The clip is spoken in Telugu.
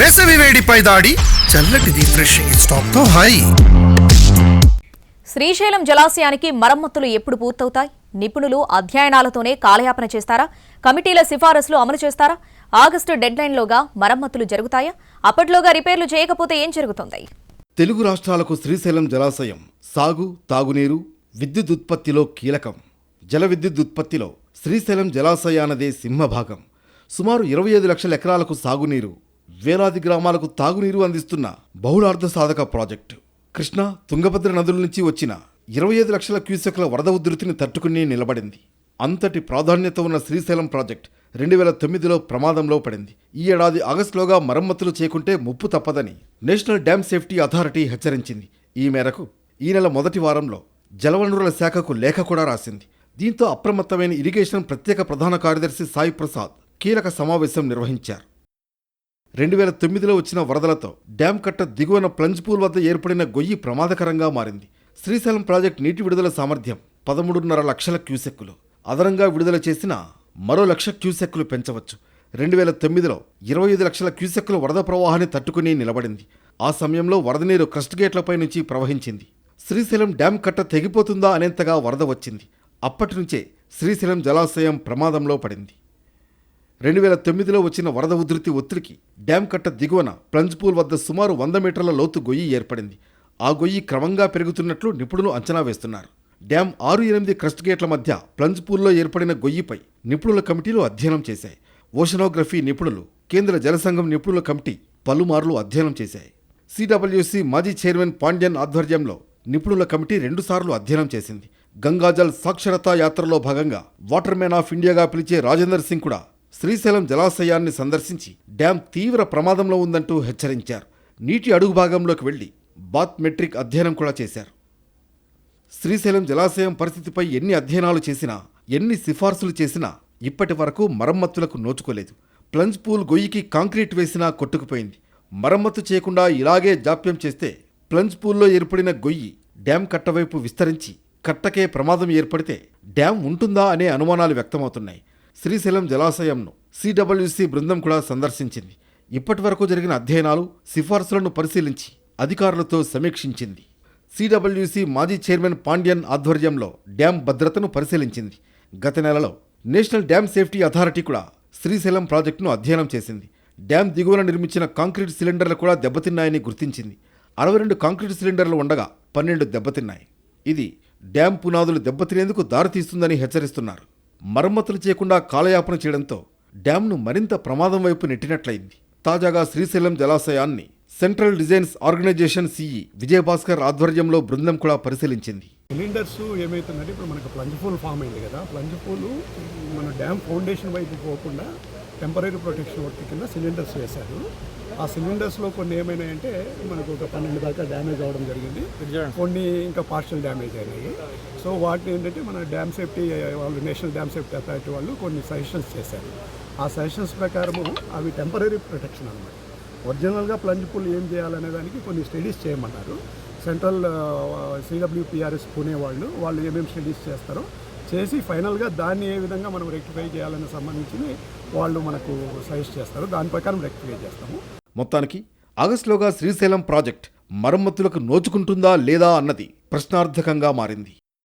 వేసవి వేడిపై దాడి. చల్లటి రిఫ్రెషింగ్ స్టాక్తో హై. శ్రీశైలం జలాశయానికి మరమ్మతులు ఎప్పుడు పూర్తవుతాయి? నిపుణులు అధ్యయనాలతోనే కాలయాపన చేస్తారా? కమిటీల సిఫారసులు అమలు చేస్తారా? ఆగస్టు డెడ్లైన్లోగా మరమ్మతులు జరుగుతాయా? అప్పట్లోగా రిపేర్లు చేయకపోతే ఏం జరుగుతుంది? తెలుగు రాష్ట్రాలకు శ్రీశైలం జలాశయం సాగు తాగునీరు విద్యుత్ ఉత్పత్తిలో కీలకం. జల విద్యుత్ ఉత్పత్తిలో శ్రీశైలం జలాశయానదే సింహభాగం. సుమారు ఇరవై ఐదు లక్షల ఎకరాలకు సాగునీరు వేలాది గ్రామాలకు తాగునీరు అందిస్తున్న బహుళార్థ సాధక ప్రాజెక్టు. కృష్ణ తుంగభద్ర నదుల నుంచి వచ్చిన ఇరవై ఐదు లక్షల క్యూసెక్ల వరద ఉధృతిని తట్టుకుని నిలబడింది. అంతటి ప్రాధాన్యత ఉన్న శ్రీశైలం ప్రాజెక్ట్ రెండు వేల తొమ్మిదిలో ప్రమాదంలో పడింది. ఈ ఏడాది ఆగస్టులోగా మరమ్మతులు చేయకుంటే ముప్పు తప్పదని నేషనల్ డ్యామ్ సేఫ్టీ అథారిటీ హెచ్చరించింది. ఈ మేరకు ఈ నెల మొదటి వారంలో జలవనరుల శాఖకు లేఖ కూడా రాసింది. దీంతో అప్రమత్తమైన ఇరిగేషన్ ప్రత్యేక ప్రధాన కార్యదర్శి సాయి ప్రసాద్ కీలక సమావేశం నిర్వహించారు. రెండు వేల తొమ్మిదిలో వచ్చిన వరదలతో డ్యాం కట్ట దిగువన ప్లంజ్ పూల్ వద్ద ఏర్పడిన గొయ్యి ప్రమాదకరంగా మారింది. శ్రీశైలం ప్రాజెక్ట్ నీటి విడుదల సామర్థ్యం పదమూడున్నర లక్షల క్యూసెక్కులు. అదనంగా విడుదల చేసిన మరో లక్ష క్యూసెక్కులు పెంచవచ్చు. రెండు వేల తొమ్మిదిలో ఇరవై ఐదు లక్షల క్యూసెక్కుల వరద ప్రవాహాన్ని తట్టుకుని నిలబడింది. ఆ సమయంలో వరద నీరు క్రస్ట్ గేట్లపై నుంచి ప్రవహించింది. శ్రీశైలం డ్యాం కట్ట తెగిపోతుందా అనేంతగా వరద వచ్చింది. అప్పటి నుంచే శ్రీశైలం జలాశయం ప్రమాదంలో పడింది. రెండు వేల తొమ్మిదిలో వచ్చిన వరద ఉధృతి ఒత్తిడికి డ్యాం కట్ట దిగువన ప్లంజ్ పూల్ వద్ద సుమారు వంద మీటర్ల లోతు గొయ్యి ఏర్పడింది. ఆ గొయ్యి క్రమంగా పెరుగుతున్నట్లు నిపుణులు అంచనా వేస్తున్నారు. డ్యాం ఆరు ఎనిమిది క్రస్ట్ గేట్ల మధ్య ప్లంజ్ పూల్లో ఏర్పడిన గొయ్యిపై నిపుణుల కమిటీలు అధ్యయనం చేశాయి. ఓషనోగ్రఫీ నిపుణులు కేంద్ర జలసంఘం నిపుణుల కమిటీ పలుమార్లు అధ్యయనం చేశాయి. సిడబ్ల్యూసి మాజీ చైర్మన్ పాండ్యన్ ఆధ్వర్యంలో నిపుణుల కమిటీ రెండుసార్లు అధ్యయనం చేసింది. గంగాజల్ సాక్షరతా యాత్రలో భాగంగా వాటర్ మ్యాన్ ఆఫ్ ఇండియాగా పిలిచే రాజేందర్ సింగ్ కూడా శ్రీశైలం జలాశయాన్ని సందర్శించి డ్యాం తీవ్ర ప్రమాదంలో ఉందంటూ హెచ్చరించారు. నీటి అడుగు భాగంలోకి వెళ్ళి బాత్ మెట్రిక్ అధ్యయనం కూడా చేశారు. శ్రీశైలం జలాశయం పరిస్థితిపై ఎన్ని అధ్యయనాలు చేసినా ఎన్ని సిఫార్సులు చేసినా ఇప్పటి వరకు మరమ్మతులకు నోచుకోలేదు. ప్లంజ్ పూల్ గొయ్యికి కాంక్రీట్ వేసినా కొట్టుకుపోయింది. మరమ్మతు చేయకుండా ఇలాగే జాప్యం చేస్తే ప్లంజ్ పూల్లో ఏర్పడిన గొయ్యి డ్యాం కట్టవైపు విస్తరించి కట్టకే ప్రమాదం ఏర్పడితే డ్యాం ఉంటుందా అనే అనుమానాలు వ్యక్తమవుతున్నాయి. శ్రీశైలం జలాశయంను సిడబ్ల్యూసి బృందం కూడా సందర్శించింది. ఇప్పటి వరకు జరిగిన అధ్యయనాలు సిఫార్సులను పరిశీలించి అధికారులతో సమీక్షించింది. సిడబ్ల్యూసి మాజీ చైర్మన్ పాండ్యన్ ఆధ్వర్యంలో డ్యాం భద్రతను పరిశీలించింది. గత నెలలో నేషనల్ డ్యామ్ సేఫ్టీ అథారిటీ కూడా శ్రీశైలం ప్రాజెక్టును అధ్యయనం చేసింది. డ్యాం దిగువన నిర్మించిన కాంక్రీట్ సిలిండర్లు కూడా దెబ్బతిన్నాయని గుర్తించింది. అరవై రెండు కాంక్రీట్ సిలిండర్లు ఉండగా పన్నెండు దెబ్బతిన్నాయి. ఇది డ్యాం పునాదులు దెబ్బతినేందుకు దారితీస్తుందని హెచ్చరిస్తున్నారు. మరమ్మతులు చేయకుండా కాలయాపన చేయడంతో డ్యాంను మరింత ప్రమాదం వైపు నెట్టినట్లయింది. తాజాగా Srisailam జలాశయాన్ని central designs organisation CE Vijayabhaskar ఆధ్వర్యంలో బృందం కూడా పరిశీలించింది. సిలిండర్స్ ఏమైతుందంటే ఇప్పుడు మనకు ప్లంజ్ పూల్ ఫామ్ అయింది కదా. ప్లంజ్ పూల్ మన డ్యామ్ ఫౌండేషన్ వైపు పోకుండా టెంపరీ ప్రొటెక్షన్ వర్క్ కింద సిలిండర్స్ వేశారు. ఆ సిలిండర్స్లో కొన్ని ఏమైనాయంటే మనకు ఒక పన్నెండు దాకా డ్యామేజ్ అవ్వడం జరిగింది. కొన్ని ఇంకా పార్షల్ డ్యామేజ్ అయినాయి. సో వాటిని ఏంటంటే మన డ్యామ్ సేఫ్టీ వాళ్ళు నేషనల్ డ్యామ్ సేఫ్టీ అథారిటీ వాళ్ళు కొన్ని సజెషన్స్ చేశారు. ఆ సజెషన్స్ ప్రకారము అవి టెంపరీ ప్రొటెక్షన్ అనమాట ఒరిజినల్గా ప్లంజ్ పూల్ ఏం చేయాలనే దానికి కొన్ని స్టడీస్ చేయమన్నారు. సెంట్రల్ సిడబ్ల్యూపిఆర్ఎస్ పునే వాళ్ళు వాళ్ళు ఏమేమి స్టడీస్ చేస్తారో చేసి ఫైనల్గా దాన్ని ఏ విధంగా మనం రెక్టిఫై చేయాలని సంబంధించి వాళ్ళు మనకు సజెస్ట్ చేస్తారు. దాని ప్రకారం రెక్టిఫై చేస్తాము. మొత్తానికి ఆగస్టులోగా శ్రీశైలం ప్రాజెక్ట్ మరమ్మతులకు నోచుకుంటుందా లేదా అన్నది ప్రశ్నార్థకంగా మారింది.